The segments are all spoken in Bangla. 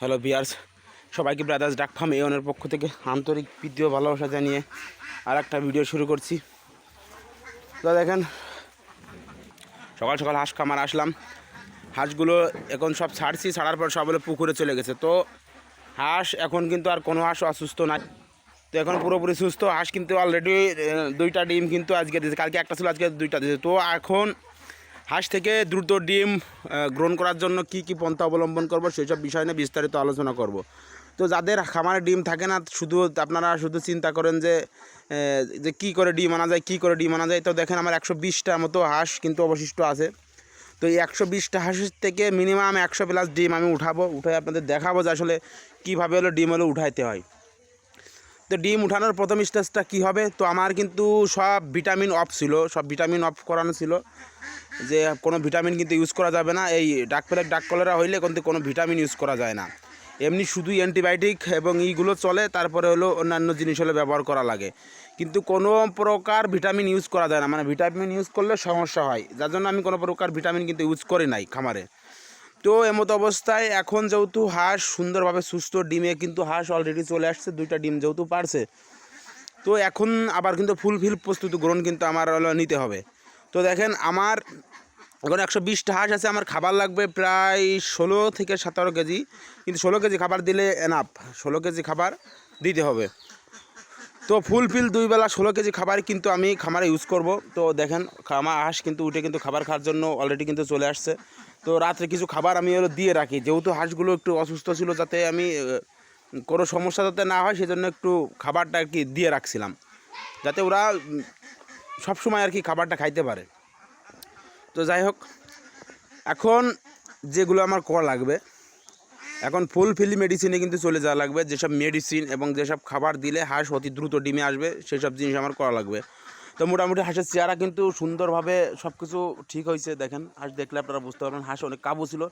হ্যালো বিয়ার্স সবাইকে ব্রাদার্স ডাক ফার্ম এওনের পক্ষ থেকে আন্তরিক প্রীতি ভালোবাসা জানিয়ে আর একটা ভিডিও শুরু করছি। তো দেখেন, সকাল সকাল হাঁস খামার আসলাম। হাঁসগুলো এখন সব ছাড়ছি, ছাড়ার পর সব পুকুরে চলে গেছে। তো হাঁস এখন কিন্তু আর কোনো হাঁস অসুস্থ নাই। তো এখন পুরোপুরি সুস্থ। হাঁস কিন্তু অলরেডি দুইটা ডিম কিন্তু আজকে দিয়েছে। কালকে একটা ছিল, আজকে দুইটা দিয়েছে। তো এখন হাঁস থেকে দ্রুত ডিম গ্রহণ করার জন্য কি কি পন্থা অবলম্বন করব সেই সব বিষয় নিয়ে বিস্তারিত আলোচনা করব। তো যাদের খামারে ডিম থাকে না, শুধু আপনারা শুধু চিন্তা করেন যে যে কী করে ডিম আনা যায়, কী করে ডিম আনা যায়, তো দেখেন আমার একশো বিশটার মতো হাঁস কিন্তু অবশিষ্ট আছে। তো এই একশো বিশটা হাঁসের থেকে মিনিমাম একশো প্লাস ডিম আমি উঠাবো উঠে আপনাদের দেখাবো যে আসলে কীভাবে হলো ডিম হলো উঠাইতে হয়। তো ডিম উঠানোর প্রথম স্টেজটা কী হবে? তো আমার কিন্তু সব ভিটামিন অফ ছিল, সব ভিটামিন অফ করানো ছিল। যে কোনো ভিটামিন কিন্তু ইউজ করা যাবে না। এই ডাক প্লেট ডাক কলেরা হইলে কিন্তু কোনো ভিটামিন ইউজ করা যায় না। এমনি শুধুই অ্যান্টিবায়োটিক এবং ইগুলো চলে, তারপরে হলো অন্যান্য জিনিস হলে ব্যবহার করা লাগে। কিন্তু কোনো প্রকার ভিটামিন ইউজ করা যায় না। মানে ভিটামিন ইউজ করলে সমস্যা হয়। যার জন্য আমি কোনো প্রকার ভিটামিন কিন্তু ইউজ করি নাই খামারে। তো এমতো অবস্থায় এখন যেহেতু হাঁস সুন্দরভাবে সুস্থ, ডিমে কিন্তু হাঁস অলরেডি চলে আসছে, দুইটা ডিম যেহেতু পারছে। তো এখন আবার কিন্তু ফুল ফিল প্রস্তুতি গ্রহণ কিন্তু আমার নিতে হবে। তো দেখেন আমার এখন একশো বিশটা হাঁস আছে, আমার খাবার লাগবে প্রায় ষোলো থেকে সতেরো কেজি। কিন্তু ষোলো কেজি খাবার দিলে এনাফ ষোলো কেজি খাবার দিতে হবে। তো ফুল ফিল দুই বেলা ষোলো কেজি খাবার কিন্তু আমি খামারে ইউজ করব। তো দেখেন আমার হাঁস কিন্তু উঠে কিন্তু খাবার খাওয়ার জন্য অলরেডি কিন্তু চলে আসছে। তো রাত্রে কিছু খাবার আমি হলো দিয়ে রাখি, যেহেতু হাঁসগুলো একটু অসুস্থ ছিল যাতে আমি কোনো সমস্যা যাতে না হয়, সেজন্য একটু খাবারটা আর কি দিয়ে রাখছিলাম। যাতে ওরা সবসময় আর কি খাবারটা খাইতে পারে। তো যাই হোক, এখন যেগুলো আমার করা লাগবে, এখন ফুল ফিলি মেডিসিনে কিন্তু চলে যাওয়া লাগবে, যেসব মেডিসিন এবং যেসব খাবার দিলে হাঁস অতি দ্রুত ডিমে আসবে, সেসব জিনিস আমার করা লাগবে। তো মোটামুটি হাঁসের চেহারা কিন্তু সুন্দরভাবে সব কিছু ঠিক হয়েছে, দেখেন। হাঁস দেখলে আপনারা বুঝতে পারবেন, হাঁস অনেক কাবু ছিল।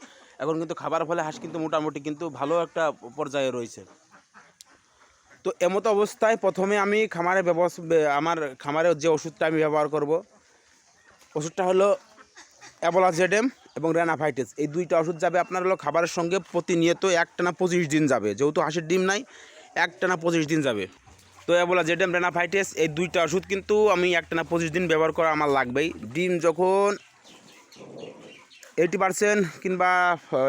এখন কিন্তু খাবার ফলে হাঁস কিন্তু মোটামুটি কিন্তু ভালো একটা পর্যায়ে রয়েছে। তো এমত অবস্থায় প্রথমে আমি খামারে ব্যবস্থা আমার খামারে যে ওষুধটা আমি ব্যবহার করব, ওষুধটা হলো অ্যাবোলা জেডেম এবং রেনাফাইটিস। এই দুইটা ওষুধ যাবে আপনার হলো খাবারের সঙ্গে প্রতিনিয়ত একটানা পঁচিশ দিন যাবে। যেহেতু হাঁসের ডিম নাই, একটানা পঁচিশ দিন যাবে। তো অ্যাবোলা জেডেম রেনাফাইটিস, এই দুইটা ওষুধ কিন্তু আমি একটানা পঁচিশ দিন ব্যবহার করা আমার লাগবেই। ডিম যখন এইটি পার্সেন্ট কিংবা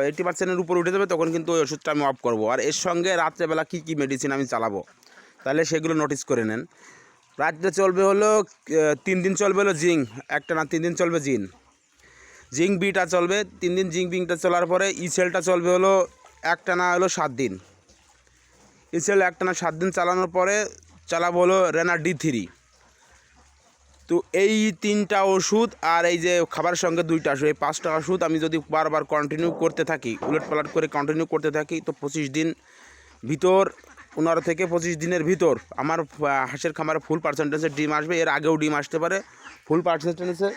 এইটি পার্সেন্টের উপর উঠে যাবে, তখন কিন্তু ওই ওষুধটা আমি অফ করব। আর এর সঙ্গে রাত্রেবেলা কী কী মেডিসিন আমি চালাবো? তাহলে সেগুলো নোটিস করে নেন। রাত্রে চলবে হলো তিন দিন চলবে হলো জিং একটা না, তিন দিন চলবে জিন। জিং বিটা চলবে, তিন দিন জিং বিংটা চলার পরে ইসেলটা চলবে হলো, একটা না হলো সাত দিন। ইসেল একটা না সাত দিন চালানোর পরে চালাবো হলো রেনা ডি থ্রি। তো এই তিনটা ওষুধ আর এই যে খাবারের সঙ্গে দুইটা ওষুধ এই পাঁচটা ওষুধ আমি যদি বারবার কন্টিনিউ করতে থাকি, উলট পালট করে কন্টিনিউ করতে থাকি, তো পঁচিশ দিন ভিতর, পনেরো থেকে পঁচিশ দিনের ভিতর আমার হাঁসের খামারে ফুল পার্সেন্টেজের ডিম আসবে, এর আগেও ডিম আসতে পারে ফুল পার্সেন্টেজে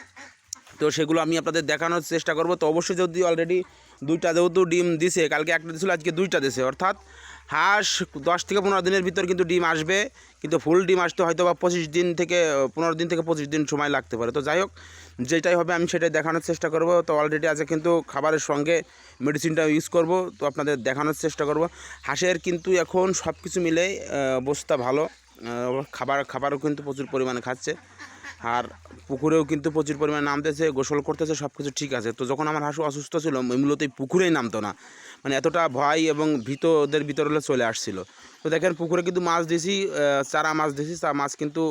তো সেগুলো আমি আপনাদের দেখানোর চেষ্টা করব। তো অবশ্যই যদি অলরেডি দুইটা যেহেতু ডিম দিছে, কালকে একটা দিছিল, আজকে দুইটা দিছে, অর্থাৎ হাঁস দশ থেকে পনেরো দিনের ভিতর কিন্তু ডিম আসবে, কিন্তু ফুল ডিম আসতে হয়তো বা পঁচিশ দিন থেকে, পনেরো দিন থেকে পঁচিশ দিন সময় লাগতে পারে। তো যাই হোক, যেটাই হবে আমি সেটাই দেখানোর চেষ্টা করব। তো অলরেডি আছে কিন্তু খাবারের সঙ্গে মেডিসিনটা ইউজ করব, তো আপনাদের দেখানোর চেষ্টা করব। হাঁসের কিন্তু এখন সব কিছু মিলে অবস্থা ভালো। খাবার, খাবারও কিন্তু প্রচুর পরিমাণে খাচ্ছে। আর পুকুরেও কিন্তু প্রচুর পরিমাণে নামতেছে, গোসল করতেছে সব কিছু ঠিক আছে। তো যখন আমার হাঁসু অসুস্থ ছিল, মূলত পুকুরেই নামতো না। মানে এতটা ভয় এবং ভীত ওদের ভিতরে হলে চলে আসছিল। তো দেখেন পুকুরে কিন্তু মাছ আহ, চারা মাছ দিছি চা মাছ কিন্তু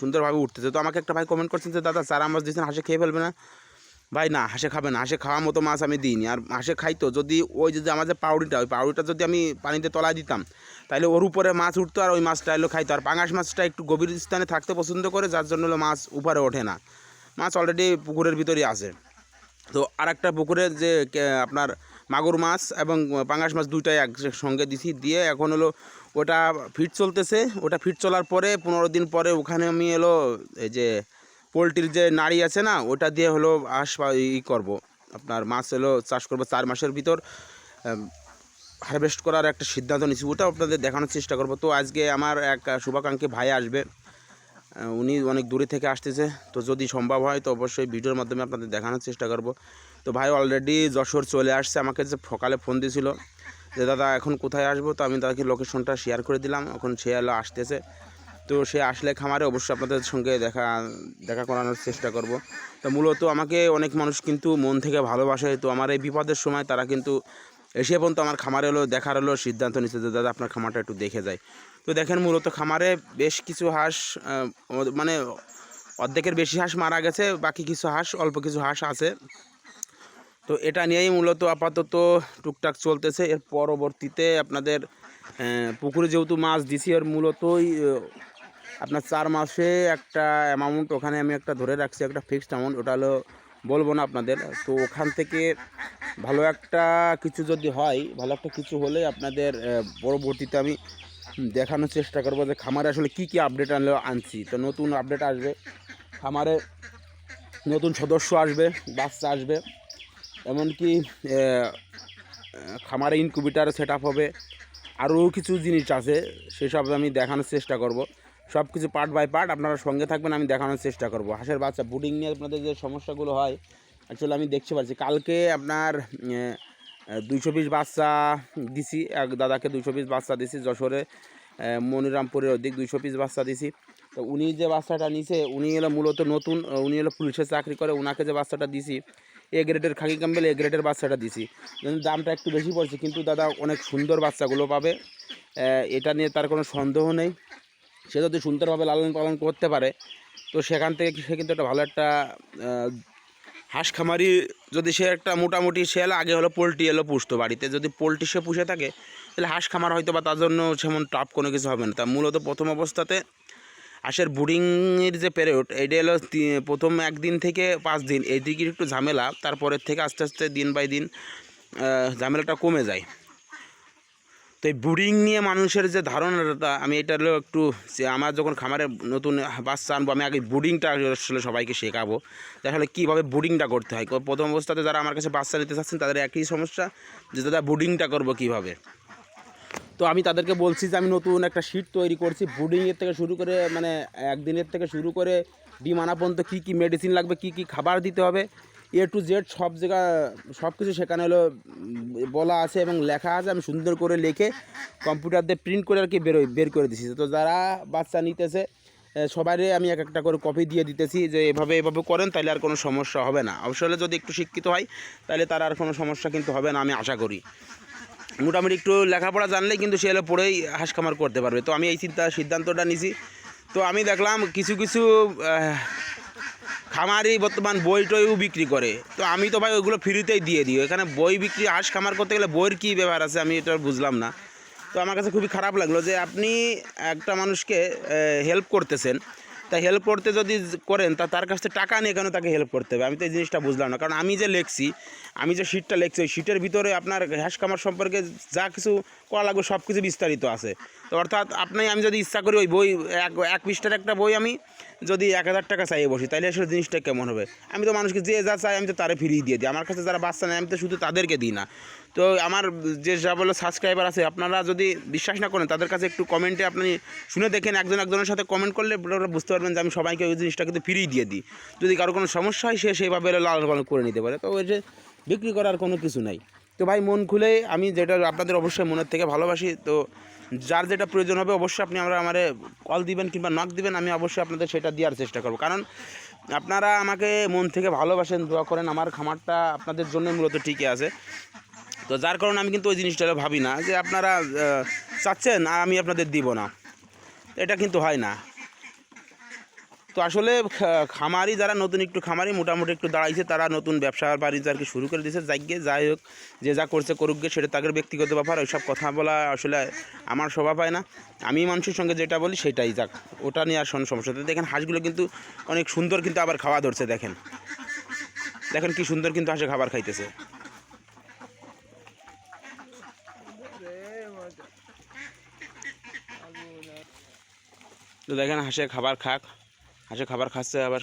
সুন্দরভাবে উঠতেছে। তো আমাকে একটা ভাই কমেন্ট করছেন যে দাদা চারা মাছ দিয়েছেন হাঁসে খেয়ে ফেলবে না? ভাই না হাঁসে খাবে না। হাঁসে খাওয়ার মতো মাছ আমি দিইনি। আর হাঁসে খাইতো যদি ওই যে আমাদের পাউডিটা ওই পাউডিটা যদি আমি পানিতে তলায় দিতাম তাহলে ওর উপরে মাছ উঠতো আর ওই মাছটা এলো খাইতো। আর পাঙাশ মাছটা একটু গভীর স্থানে থাকতে পছন্দ করে যার জন্য হলো মাছ উপরে ওঠে না। মাছ অলরেডি পুকুরের ভিতরেই আছে। তো আর একটা পুকুরের যে আপনার মাগুর মাছ এবং পাঙাশ মাছ দুইটাই একসঙ্গে দিছি, দিয়ে এখন হলো ওটা ফিট চলতেছে। ওটা ফিট চলার পরে পনেরো দিন পরে ওখানে আমি এলো এই যে পোলট্রির যে নাড়ি আছে না, ওটা দিয়ে হলো আস ই করব। আপনার মাছ হলো চাষ করব চার মাসের ভিতর। হারভেস্ট করার একটা সিদ্ধান্ত নিয়েছি ওটা আপনাদের দেখানোর চেষ্টা করব। তো আজকে আমার এক শুভাকাঙ্ক্ষী ভাই আসবে উনি অনেক দূরে থেকে আসতেছে। তো যদি সম্ভব হয় তো অবশ্যই ভিডিওর মাধ্যমে আপনাদের দেখানোর চেষ্টা করব। তো ভাই অলরেডি যশোর চলে আসছে, আমাকে যে সকালে ফোন দিয়েছিল যে, দাদা, এখন কোথায় আসব? তো আমি তাকে লোকেশনটা শেয়ার করে দিলাম, এখন সে এলো, আসতেছে। তো সে আসলে খামারে অবশ্যই আপনাদের সঙ্গে দেখা দেখা করানোর চেষ্টা করব। তো মূলত আমাকে অনেক মানুষ কিন্তু মন থেকে ভালোবাসে। তো আমার এই বিপদের সময় তারা কিন্তু এসে পর্যন্ত আমার খামারে হলো দেখার হলো সিদ্ধান্ত নিচ্ছে যে, দাদা, আপনার খামারটা একটু দেখে যায় তো দেখেন মূলত খামারে বেশ কিছু হাঁস মানে অর্ধেকের বেশি হাঁস মারা গেছে, বাকি কিছু হাঁস, অল্প কিছু হাঁস আছে। তো এটা নিয়েই মূলত আপাতত টুকটাক চলতেছে। এর পরবর্তীতে আপনাদের পুকুরে যেহেতু মাছ দিছি, এর মূলতই আপনার চার মাসে একটা অ্যামাউন্ট ওখানে আমি একটা ধরে রাখছি, একটা ফিক্সড অ্যামাউন্ট ওটা হলো বলব না আপনাদের। তো ওখান থেকে ভালো একটা কিছু যদি হয়, ভালো একটা কিছু হলে আপনাদের পরবর্তীতে আমি দেখানোর চেষ্টা করব যে খামারে আসলে কি কি আপডেট আনলো, আনছি। তো নতুন আপডেট আসবে, খামারে নতুন সদস্য আসবে, বাচ্চা আসবে। এমনকি খামারে ইনকিউবেটার সেট হবে। আরও কিছু জিনিস আছে, সেসব আমি দেখানোর চেষ্টা করব। সব কিছু পার্ট বাই পার্ট আপনারা সঙ্গে থাকবেন, আমি দেখানোর চেষ্টা করব। হাঁসের বাচ্চা বুডিং নিয়ে আপনাদের যে সমস্যাগুলো হয় অ্যাকচুয়ালি আমি দেখতে পাচ্ছি, কালকে আপনার দুইশো পিস বাচ্চা দিছি, এক দাদাকে দুইশো পিস বাচ্চা দিছি, যশোরে মনিরামপুরের ওদিক দুইশো পিস বাচ্চা দিছি। তো উনি যে বাচ্চাটা নিছে, উনি হলো মূলত নতুন, উনি হলো পুলিশের চাকরি করে ওনাকে যে বাচ্চাটা দিছি এ গ্রেডের খাকি ক্যাম্বেল এ গ্রেডের বাচ্চাটা দিছি। দামটা একটু বেশি পড়ছে। কিন্তু দাদা অনেক সুন্দর বাচ্চাগুলো পাবে। এটা নিয়ে তার কোনো সন্দেহ নেই। সে যদি সুন্দরভাবে লালন পালন করতে পারে, তো সেখান থেকে সে কিন্তু একটা ভালো একটা হাঁস খামারি যদি সে একটা মোটামুটি সে আগে হলো পোলট্রি, এলো পুষতো। বাড়িতে যদি পোলট্রি সে পুষে থাকে, তাহলে হাঁস খামার হয়তো বা তার জন্য সেমন টাফ কোনো কিছু হবে না। তা মূলত প্রথম অবস্থাতে হাঁসের বুডিংয়ের যে পেরিয়ড এইটা হলো প্রথম একদিন থেকে পাঁচ দিন। এই দিকে একটু ঝামেলা, তারপরের থেকে আস্তে আস্তে দিন বাই দিন ঝামেলাটা কমে যায়। তো এই বুডিং নিয়ে মানুষের যে ধারণাটা, আমি এটা হলো একটু আমার যখন খামারে নতুন বাচ্চা আনব, আমি আগে বুডিংটা আসলে সবাইকে শেখাবো আসলে কীভাবে বুডিংটা করতে হয়। প্রথম অবস্থাতে যারা আমার কাছে বাচ্চা নিতে চাচ্ছেন, তাদের একই সমস্যা, যে দাদা, বুডিংটা করব কীভাবে? তো আমি তাদেরকে বলছি যে আমি নতুন একটা শিট তৈরি করছি। বুডিংয়ের থেকে শুরু করে মানে একদিনের থেকে শুরু করে ডিম আনা পর্যন্ত কী কী মেডিসিন লাগবে, কী কী খাবার দিতে হবে এ টু জেড সব জায়গা, সব কিছু সেখানে হলো বলা আছে এবং লেখা আছে। আমি সুন্দর করে লিখে কম্পিউটার দিয়ে প্রিন্ট করে আর কি বেরোই বের করে দিছি। তো যারা বাচ্চা নিতেছে সবাই আমি এক একটা করে কপি দিয়ে দিতেছি যে এভাবে এভাবে করেন তাহলে আর কোনো সমস্যা হবে না। অবশ্যই যদি একটু শিক্ষিত হয় তাহলে তার আর কোনো সমস্যা কিন্তু হবে না, আমি আশা করি। মোটামুটি একটু লেখাপড়া জানলেই কিন্তু সে এলো পড়েই হাঁস খামার করতে পারবে। তো আমি এই চিন্তা, সিদ্ধান্তটা নিছি। তো আমি দেখলাম কিছু কিছু খামারই বর্তমান বই টইও বিক্রি করে। তো আমি তো ভাই ওইগুলো ফ্রিতেই দিয়ে দিই। এখানে বই বিক্রি, হাঁস খামার করতে গেলে বইয়ের কী ব্যবহার আছে আমি এটা বুঝলাম না। তো আমার কাছে খুবই খারাপ লাগল যে আপনি একটা মানুষকে হেল্প করতেছেন। তা হেল্প করতে যদি করেন, তা তার কাছ থেকে টাকা নিয়ে কেন তাকে হেল্প করতে হবে? আমি তো এই জিনিসটা বুঝলাম না। কারণ আমি যে লেখছি, আমি যে শিটটা লেখছি, ওই শিটের ভিতরে আপনার হ্যাশ কামার সম্পর্কে যা কিছু করা লাগবে, সব কিছু বিস্তারিত আছে। তো অর্থাৎ আপনি, আমি যদি ইচ্ছা করি ওই বই, এক এক পৃষ্ঠার একটা বই আমি যদি এক হাজার টাকা চাইয়ে বসি তাহলে আসলে জিনিসটা কেমন হবে? আমি তো মানুষকে যে যা চাই আমি তো তারে ফিরিয়ে দিয়ে দিই। আমার কাছে যারা বাচ্চা নেয়, আমি তো শুধু তাদেরকে দিই না। তো আমার যে যা বলো সাবস্ক্রাইবার আছে, আপনারা যদি বিশ্বাস না করেন, তাদের কাছে একটু কমেন্টে আপনি শুনে দেখেন, একজন একজনের সাথে কমেন্ট করলে আপনারা বুঝতে পারবেন যে আমি সবাইকে ওই জিনিসটা কিন্তু ফিরিয়ে দিয়ে দিই। যদি কারও কোনো সমস্যা হয়, সে সেইভাবে লাল পালন করে নিতে পারে। তো ওই যে বিক্রি করার কোনো কিছু নাই। তো ভাই, মন খুলে আমি যেটা আপনাদের অবশ্যই মনের থেকে ভালোবাসি। তো যার যেটা প্রয়োজন হবে অবশ্যই আপনি আমরা আমারে কল দিবেন কিংবা নক দিবেন, আমি অবশ্যই আপনাদের সেটা দেওয়ার চেষ্টা করব। কারণ আপনারা আমাকে মন থেকে ভালোবাসেন, দোয়া করেন, আমার খামারটা আপনাদের জন্য মূলত ঠিকই আছে। তো যার কারণে আমি কিন্তু ওই জিনিসটা ভাবি না যে আপনারা চাচ্ছেন আর আমি আপনাদের দিব না। এটা কিন্তু হয় না। তো আসলে খামারি যারা নতুন একটু খামারি, মোটামুটি একটু দাঁড়াইছে, তারা নতুন ব্যবসা বাণিজ্য আর কি শুরু করে দিয়েছে। যাই গিয়ে যাই হোক, যে যা করছে করুক গে, সেটা তাদের ব্যক্তিগত ব্যাপার, ওইসব কথা বলা আসলে আমার স্বভাব হয় না। আমি মানুষের সঙ্গে যেটা বলি, সেটাই যাক, ওটা নিয়ে আর কোনো সমস্যা। দেখেন, হাঁসগুলো কিন্তু অনেক সুন্দর কিন্তু আবার খাওয়া ধরছে, দেখেন। দেখেন কি সুন্দর কিন্তু হাঁসে খাবার খাইতেছে। তো দেখেন, হাঁসে খাবার খাক। হাঁসে খাবার খাচ্ছে, আবার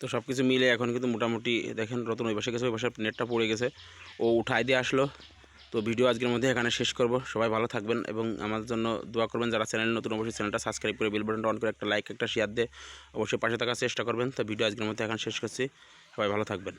তো সব কিছু মিলে এখন কিন্তু মোটামুটি দেখেন রতন ওই পাশে গেছে, ওই পাশে নেটটা পড়ে গেছে। ও উঠাই দিয়ে আসলো। তো ভিডিও আজকের মধ্যে এখানে শেষ করব। সবাই ভালো থাকবেন এবং আমাদের জন্য দোয়া করবেন যারা চ্যানেল নতুন, অবশ্যই চ্যানেলটা সাবস্ক্রাইব করে বেল বাটনটা অন করে একটা লাইক একটা শেয়ার দিয়ে অবশ্যই পাশে থাকার চেষ্টা করবেন। তো ভিডিও আজকের মধ্যে এখন শেষ করছি। সবাই ভালো থাকবেন।